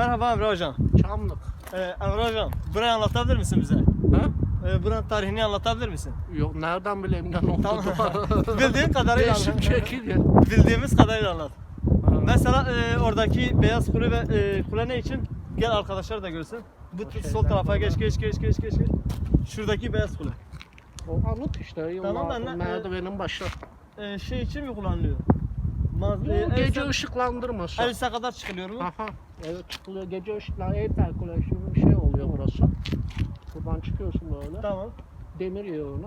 Merhaba Emre Hocam. Çamlık. Ee, Emre Hocam, burayı anlatabilir misin bize? Ha? Ee, buranın tarihini anlatabilir misin? Yok nereden bileyim ne oldu? Tamam. Bildiğin kadarıyla anlat. çekil ya. Bildiğimiz kadarıyla anlat. Ha. Mesela e, oradaki beyaz kule ve e, kule ne için? Gel arkadaşlar da görsün. Bu sol tarafa geç geç geç geç geç geç. Şuradaki beyaz kule. O anlat işte. Tamam, ben de- merdivenin başı. Ee, şey için mi kullanılıyor? Maz Bu e, gece Elsa- ışıklandırması. Elsa kadar çıkılıyor mu? Aha. Evet çıkılıyor. Gece ışıklar Kulesi gibi bir şey oluyor burası. Buradan çıkıyorsun böyle. Tamam. Demir yığını.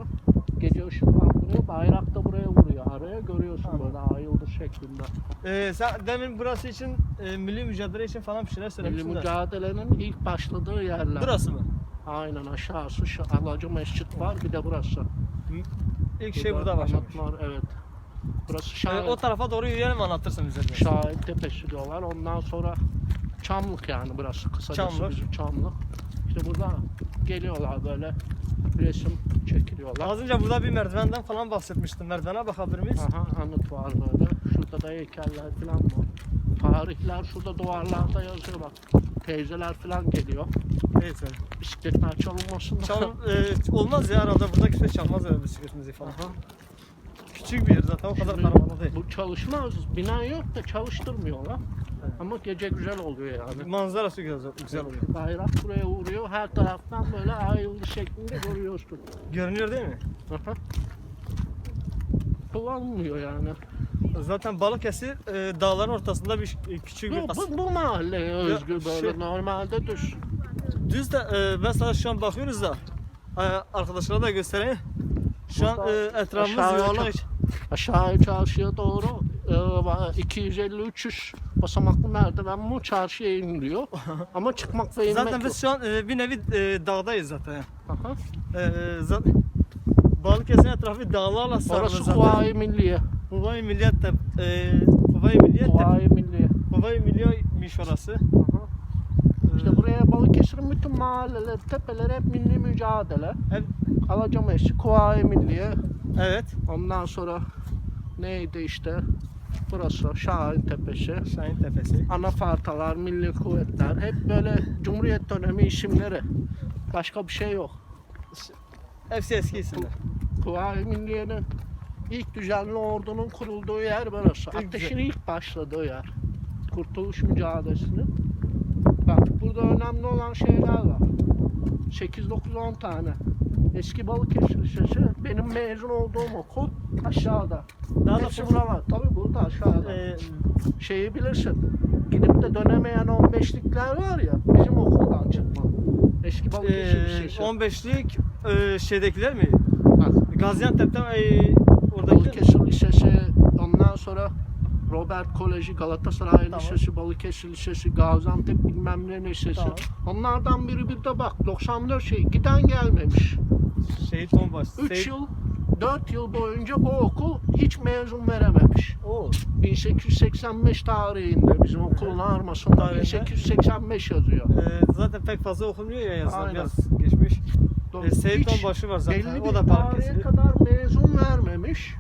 Gece ışıklandırıyor. Bayrak da buraya vuruyor. Araya görüyorsun Tamam. böyle ay yıldız şeklinde. Ee, sen demin burası için e, milli mücadele için falan bir şeyler Milli söylemiştin de. mücadelenin ilk başladığı yerler. Burası mı? Aynen aşağısı şu Alacı Mescit var bir de burası. İlk şey burada başlamış. Evet. Burası Ee, Şahin, o tarafa doğru yürüyelim anlatırsın bize. biraz. Şahin Tepesi diyorlar. Ondan sonra Çamlık yani burası kısacası Çamlık. bizim Çamlık. İşte burada geliyorlar böyle resim çekiliyorlar. Az önce burada bir merdivenden falan bahsetmiştin. Merdivene bakabilir miyiz? Aha anıt var böyle. Şurada da heykeller falan var. Tarihler şurada duvarlarda yazıyor bak. Teyzeler falan geliyor. Neyse. Bisikletler çalınmasın. Çal, e, olmaz ya herhalde burada kimse çalmaz öyle bisikletimizi falan. Aha. Küçük bir yer zaten o kadar Şimdi kalabalık değil. Bu çalışmaz. Bina yok da çalıştırmıyorlar. Evet. Ama gece güzel oluyor yani. Manzarası güzel, güzel oluyor. Bayrak buraya vuruyor. Her taraftan böyle ay yıldız şeklinde görüyorsun. Görünüyor değil mi? Aha. Kullanmıyor yani. Zaten Balıkesir e, dağların ortasında bir e, küçük bir Bu, kas. bu, bu mahalleye özgü böyle şey- normalde düz. Düz de e, mesela şu an bakıyoruz da e, arkadaşlara da göstereyim. Şu an Burada e, etrafımız aşağıya çok- Aşağı çarşıya doğru e, va- 250-300 basamaklı merdiven bu çarşıya iniliyor. Ama çıkmak ve inmek Zaten yok. biz şu an e, bir nevi e, dağdayız zaten. Aha. E, zaten Balıkesir etrafı dağlarla sarılı Orası zaten. Kuvayi Milliye. Kuvayi Milliyet de e, Kuvayi Milliyet de Kuvayi Milliye. Kuvayi Milliyetmiş orası. Aha. E, İşte buraya Balıkesir'in bütün mahalleleri, tepeleri hep milli mücadele. hep- Alacameşi, Kuvayi Milliye. evet. Ondan sonra neydi işte burası Şahin Tepesi. Şahin Tepesi. Anafartalar, Milli Kuvvetler. Hep böyle Cumhuriyet dönemi isimleri. Başka bir şey yok. Hepsi eski isimler. Kuvayi Milliye'nin ilk düzenli ordunun kurulduğu yer burası. İlk Ateşin ilk başladığı yer. Kurtuluş mücadelesinin. Bak burada önemli olan şeyler var. 8-9-10 tane. Eski Balıkesir Lisesi benim mezun olduğum okul aşağıda. Daha da Hepsi buralar. Tabii burada aşağıda. e, Şeyi bilirsin. Gidip de dönemeyen 15'likler var ya bizim okuldan çıkma. Eski Balıkesir e, Lisesi. 15'lik e, şeydekiler mi? Bak, Gaziantep'te e, oradaki Balıkesir Lisesi, ondan sonra Robert Koleji, Galatasaray Tamam. Lisesi, Balıkesir Lisesi, Gaziantep bilmem ne lisesi. Tamam. Onlardan biri bir de bak 94 şey giden gelmemiş. şehit Tombaş. 3 Seyit- yıl 4 yıl boyunca bu okul hiç mezun verememiş. Oo. 1885 tarihinde bizim okulun armasında Tarihinde. 1885 yazıyor. E, zaten pek fazla okunmuyor ya yazılar biraz geçmiş. E, Seyit Hiç Tombaş'ı var zaten. belli O bir da tarihe Balıkesir'li. kadar mezun vermemiş.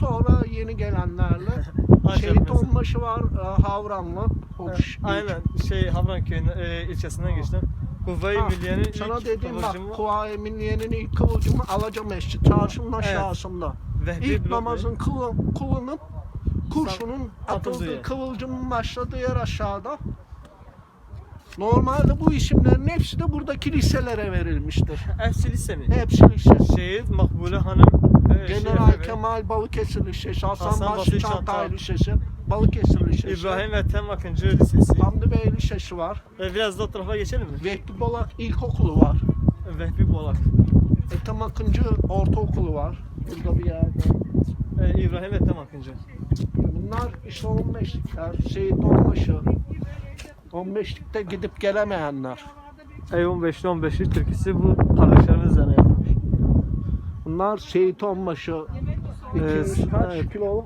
Sonra yeni gelenlerle Ancak Şehit mesela. Onbaşı var e, Havranlı. O E, ş- Aynen şey Havran köyüne e, ilçesinden geçtim. Kuvayi Milliye'nin Sana ilk dediğim bak kıvılcımı Kuvayi Milliye'nin ilk kıvılcımı Alaca Mescid çarşının aşağısında. Vehbi İlk namazın kılı, kılınıp kurşunun atıldığı atıldığı yer. kıvılcımın başladığı yer aşağıda. Normalde bu isimlerin hepsi de buradaki liselere verilmiştir. Hepsi lise mi? Hepsi lise. Şehit Makbule Hanım ve General şey, Kemal Balıkesir Lisesi, Hasan, Hasan Basri Çantay. Lisesi, Balıkesir Lisesi, İbrahim Ethem Akıncı Lisesi. Hamdi Bey Lisesi var, E, biraz da o tarafa geçelim mi? Vehbi Bolak İlkokulu var, Vehbi Bolak. Ethem Akıncı Ortaokulu var. Burada bir yerde. E, İbrahim Ethem Akıncı. Bunlar işte 15'likler, Seyit Onbaşı. 15'likte gidip gelemeyenler. Ey 15'li 15'li türküsü bu kardeşlerimiz üzerine Bunlar Seyit Onbaşı. Evet, 200 kaç evet. kilo?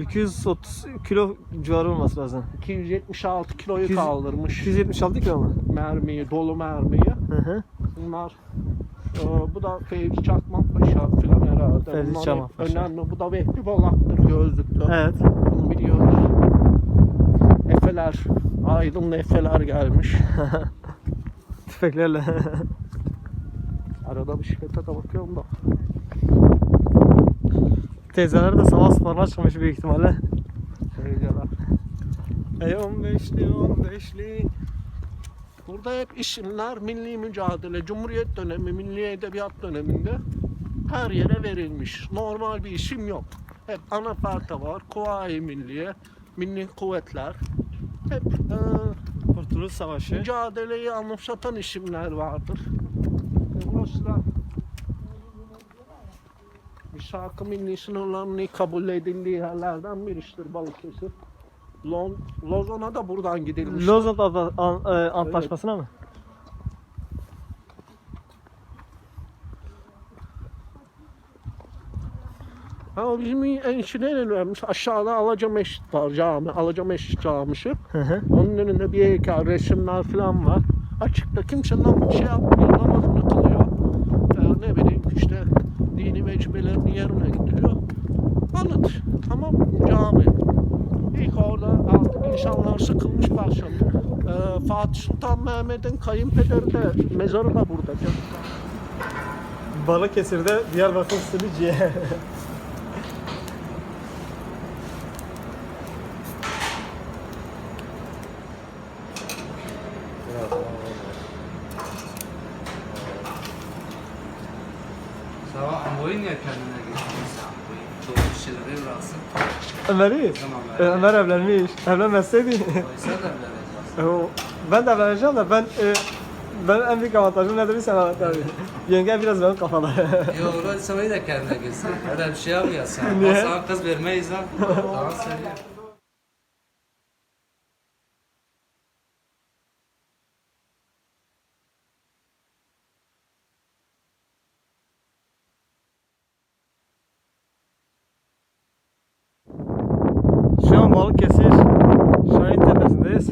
230 kilo civarı olması lazım. 276 kiloyu 200 kaldırmış. 276 kilo mu? Mermiyi, dolu mermiyi. Hı hı. Bunlar e, bu da Fevzi Çakmakpaşa filan herhalde. Fevzi Çakmakpaşa. Önemli. Bu da Vehbi Bolak'tır gözlüklü. Evet. Bunu biliyoruz. Efeler Aydın Efe'ler gelmiş. Tüfeklerle. Arada bisiklete de bakıyorum da. Teyzeler de sabah sporuna çıkmış büyük ihtimalle. Şeyler. Ey 15'li 15'li. Burada hep isimler milli mücadele, Cumhuriyet dönemi, milli edebiyat döneminde her yere verilmiş. Normal bir isim yok. Hep anafarta var, Kuvayi Milliye, Milli Kuvvetler. Hep e, Kurtuluş Savaşı. mücadeleyi anımsatan isimler vardır. Da Misak-ı Milli sınırlarının kabul edildiği yerlerden birisidir Balıkesir. Lon, Lozan'a da buradan gidilmiş. Lozan Anta- An- e, Antlaşması'na mı? Ha bizim en içine en önemlisi aşağıda Alaca Meşit var cami. Alaca Meşit camisi. Hı hı. Onun önünde bir heykel, resimler falan var. Açıkta kimse nam şey yapmıyor, namazını kılıyor. Ee, ne bileyim işte dini vecibelerini yerine gidiyor. Anıt, tamam cami. İlk orada artık insanlar sıkılmış başladı. Ee, Fatih Sultan Mehmet'in kayınpederi de mezarı da burada. Balıkesir'de Diyarbakır usulü ciğer. Sabah Ambo'yu niye kendine Ambo'yu? Doğru kişileri bıraksın. Ömer'i. Tamam, E, Ömer evlenmiş. O- ben de evleneceğim de ben e, ben en büyük avantajım nedir bilsen tabii. Yenge biraz benim kafada. Yok Ural Samayı da kendine gitsin. Öyle bir şey yapmıyorsun. Niye? Sana kız vermeyiz ha. Daha söyleyeyim. Şu an Balıkesir Şahit Tepesi'ndeyiz.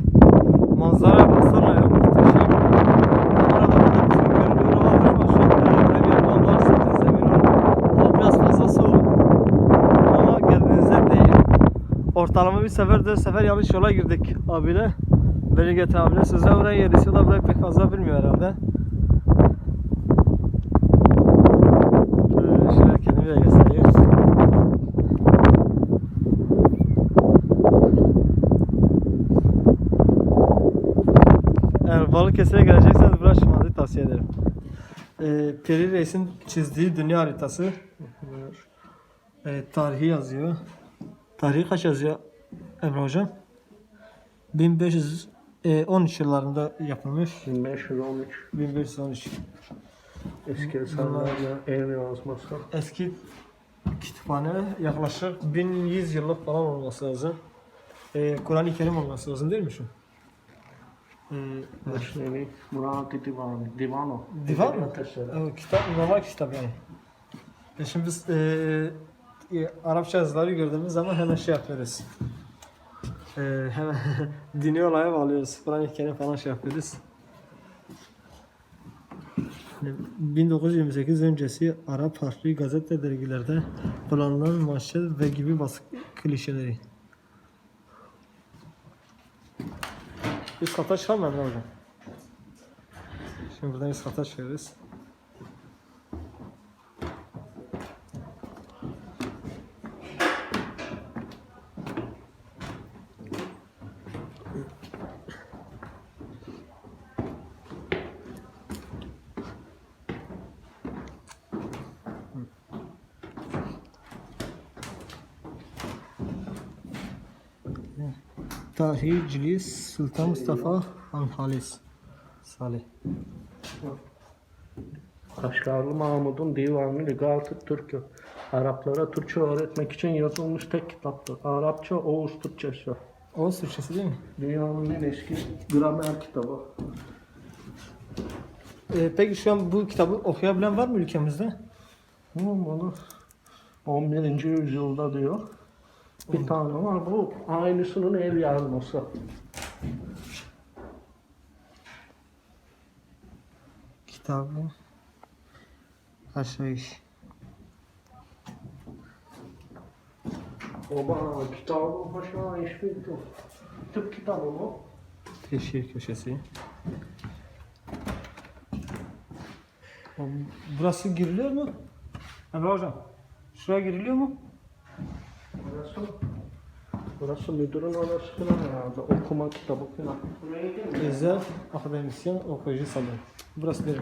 Manzara baksana ya muhteşem. Kamerada burada bir şey görünüyor ama şu an elimde bir damlar zaten zemin. Ama biraz fazla soğuk. Ama geldiğinizde değil. Ortalama bir sefer dört sefer yanlış yola girdik abiyle. Beni getiren abiyle. Size oraya o da burayı pek fazla bilmiyor herhalde. Ee, şöyle kendimi de göstereyim. Eğer Balıkesir'e gelecekseniz buraya çıkmanızı tavsiye ederim. Ee, Peri Reis'in çizdiği dünya haritası. Ee, tarihi yazıyor. Tarihi kaç yazıyor Emre Hocam? 1513 yıllarında yapılmış. 1513 1513. eski eserlerle el yazması. Eski kütüphane yaklaşık 1100 yıllık falan olması lazım. Ee, Kur'an-ı Kerim olması lazım değil mi şu? Ee, Mesnevi, Murat-ı Divanı, Divano. Divan mı? Eseri. Evet, kitap, normal kitap yani. E şimdi biz e, e, Arapça yazıları gördüğümüz zaman hemen şey yapıyoruz. E, hemen dini olaya bağlıyoruz. Kur'an-ı Kerim falan şey yapıyoruz. E, 1928 öncesi Arap harfli gazete dergilerde kullanılan manşet ve gibi baskı klişeleri. Üst kata çıkalım mı hocam? Şimdi buradan üst kata çıkıyoruz. Tahir Cilis Sultan Mustafa Han Halis Salih. Kaşgarlı Mahmud'un Divanı Ligat-ı Türk'ü. Araplara Türkçe öğretmek için yazılmış tek kitaptır. Arapça, Oğuz Türkçesi. Oğuz Türkçesi değil mi? Dünyanın en eski gramer kitabı. Ee, peki şu an bu kitabı okuyabilen var mı ülkemizde? Bunu 11. yüzyılda diyor. Bir tane var. Bu aynısının el yazması. Kitabı. Aşağı Oba kitabı başına hiçbir yok. Tıp kitabı bu. Teşhir köşesi. Burası giriliyor mu? Emre hocam. Şuraya giriliyor mu? Burası, müdürün odası falan herhalde. Okuma kitabı falan. Özel akademisyen okuyucu salonu. Burası nereye?